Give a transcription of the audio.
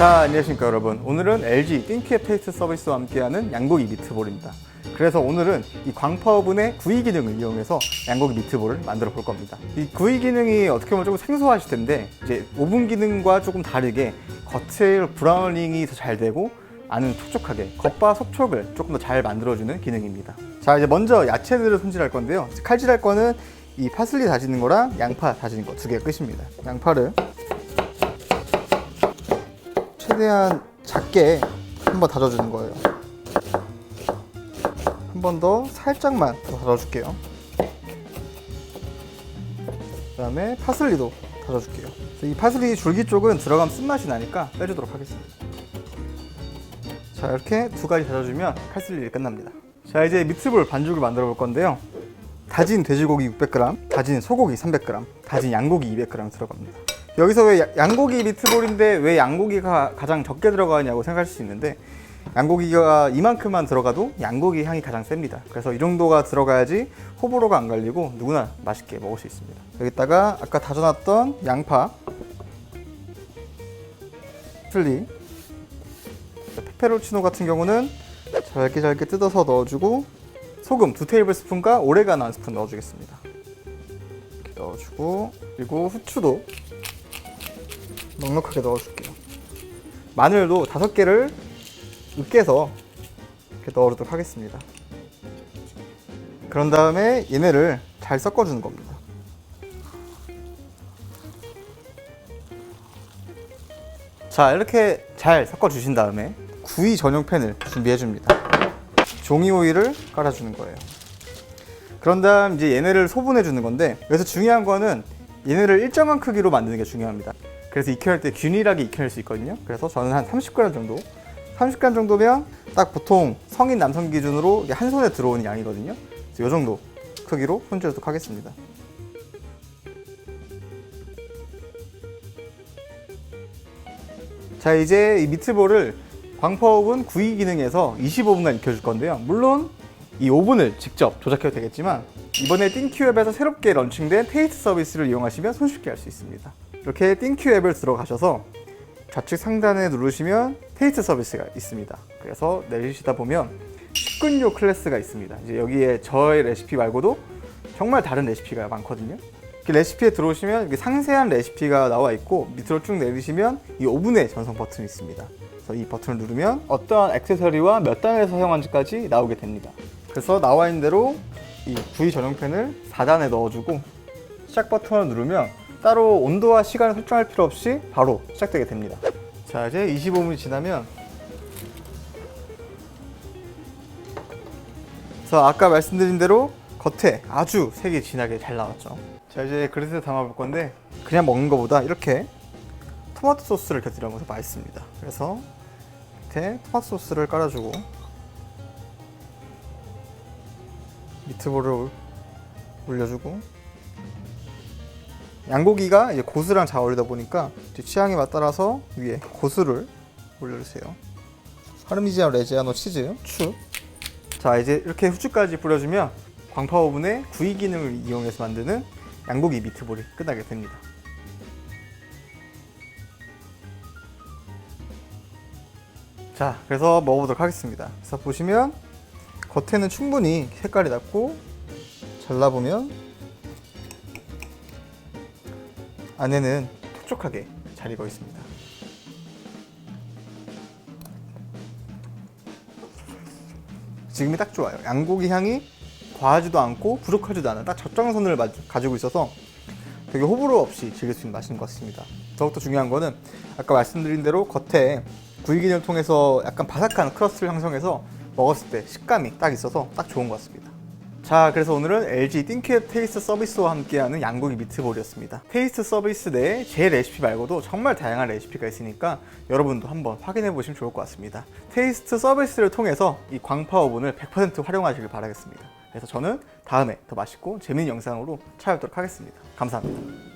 자 안녕하십니까 여러분. 오늘은 LG 띵키앱 테이스트 서비스와 함께하는 양고기 미트볼입니다. 그래서 오늘은 이 광파오븐의 구이 기능을 이용해서 양고기 미트볼을 만들어 볼 겁니다. 이 구이 기능이 어떻게 보면 조금 생소하실 텐데 이제 오븐 기능과 조금 다르게 겉을 브라우닝이 더 잘 되고 안은 촉촉하게 겉바 속촉을 조금 더 잘 만들어주는 기능입니다. 자 이제 먼저 야채들을 손질할 건데요. 칼질할 거는 이 파슬리 다지는 거랑 양파 다지는 거 두 개 끝입니다. 양파를 최대한 작게 한번 다져주는 거예요. 한 번 더 살짝만 더 다져줄게요. 그 다음에 파슬리도 다져줄게요. 이 파슬리 줄기 쪽은 들어가면 쓴맛이 나니까 빼주도록 하겠습니다. 자 이렇게 두 가지 다져주면 파슬리 끝납니다. 자 이제 미트볼 반죽을 만들어 볼 건데요. 다진 돼지고기 600g, 다진 소고기 300g, 다진 양고기 200g 들어갑니다. 여기서 왜 야- 양고기 미트볼인데 왜 양고기가 가장 적게 들어가냐고 생각할 수 있는데 양고기가 이만큼만 들어가도 양고기 향이 가장 셉니다. 그래서 이 정도가 들어가야지 호불호가 안 갈리고 누구나 맛있게 먹을 수 있습니다. 여기다가 아까 다져놨던 양파, 플리, 페페로치노 같은 경우는 잘게 잘게 뜯어서 넣어주고 소금 두 테이블 스푼과 오레가노 한 스푼 넣어주겠습니다. 이렇게 넣어주고 그리고 후추도 넉넉하게 넣어줄게요. 마늘도 다섯 개를 으깨서 이렇게 넣어주도록 하겠습니다. 그런 다음에 얘네를 잘 섞어주는 겁니다. 자 이렇게 잘 섞어주신 다음에 구이 전용 팬을 준비해 줍니다. 종이 오일을 깔아주는 거예요. 그런 다음 이제 얘네를 소분해 주는 건데 여기서 중요한 거는 얘네를 일정한 크기로 만드는 게 중요합니다. 그래서 익혀낼 때 균일하게 익혀낼 수 있거든요. 그래서 저는 한 30g 정도 30g 정도면 딱 보통 성인 남성 기준으로 한 손에 들어오는 양이거든요. 그래서 이 정도 크기로 손질하도록 하겠습니다. 자 이제 이 미트볼을 광파오븐 구이 기능에서 25분간 익혀줄 건데요. 물론 이 오븐을 직접 조작해도 되겠지만 이번에 띵큐 앱에서 새롭게 런칭된 테이스트 서비스를 이용하시면 손쉽게 할 수 있습니다. 이렇게 띵큐 앱을 들어가셔서 좌측 상단에 누르시면 테이스트 서비스가 있습니다. 그래서 내리시다 보면 식근요 클래스가 있습니다. 이제 여기에 저의 레시피 말고도 정말 다른 레시피가 많거든요. 레시피에 들어오시면 상세한 레시피가 나와 있고 밑으로 쭉 내리시면 이 오븐의 전송 버튼이 있습니다. 그래서 이 버튼을 누르면 어떠한 액세서리와 몇 단을 사용한지까지 나오게 됩니다. 그래서 나와 있는 대로 이 구이 전용팬을 4단에 넣어주고 시작 버튼을 누르면 따로 온도와 시간을 설정할 필요 없이 바로 시작되게 됩니다. 자 이제 25분이 지나면 그래서 아까 말씀드린 대로 겉에 아주 색이 진하게 잘 나왔죠. 자 이제 그릇에 담아볼 건데 그냥 먹는 것보다 이렇게 토마토 소스를 곁들여 먹어서 맛있습니다. 그래서 밑에 토마토 소스를 깔아주고 미트볼을 올려주고 양고기가 이제 고수랑 잘 어울리다 보니까 취향에 맞따라서 위에 고수를 올려주세요. 파르미지아노 레지아노 치즈 추. 자 이제 이렇게 후추까지 뿌려주면 광파 오븐의 구이 기능을 이용해서 만드는 양고기 미트볼이 끝나게 됩니다. 자 그래서 먹어보도록 하겠습니다. 그래서 보시면 겉에는 충분히 색깔이 났고 잘라보면 안에는 촉촉하게 잘 익어 있습니다. 지금이 딱 좋아요. 양고기 향이 과하지도 않고 부족하지도 않은 딱 적정선을 마- 가지고 있어서 되게 호불호 없이 즐길 수 있는 맛인 것 같습니다. 더욱더 중요한 거는 아까 말씀드린 대로 겉에 구이기를 통해서 약간 바삭한 크러스트를 형성해서 먹었을 때 식감이 딱 있어서 딱 좋은 것 같습니다. 자, 그래서 오늘은 LG 띵큐앱 테이스트 서비스와 함께하는 양고기 미트볼이었습니다. 테이스트 서비스 내에 제 레시피 말고도 정말 다양한 레시피가 있으니까 여러분도 한번 확인해 보시면 좋을 것 같습니다. 테이스트 서비스를 통해서 이 광파 오븐을 100% 활용하시길 바라겠습니다. 그래서 저는 다음에 더 맛있고 재미있는 영상으로 찾아뵙도록 하겠습니다. 감사합니다.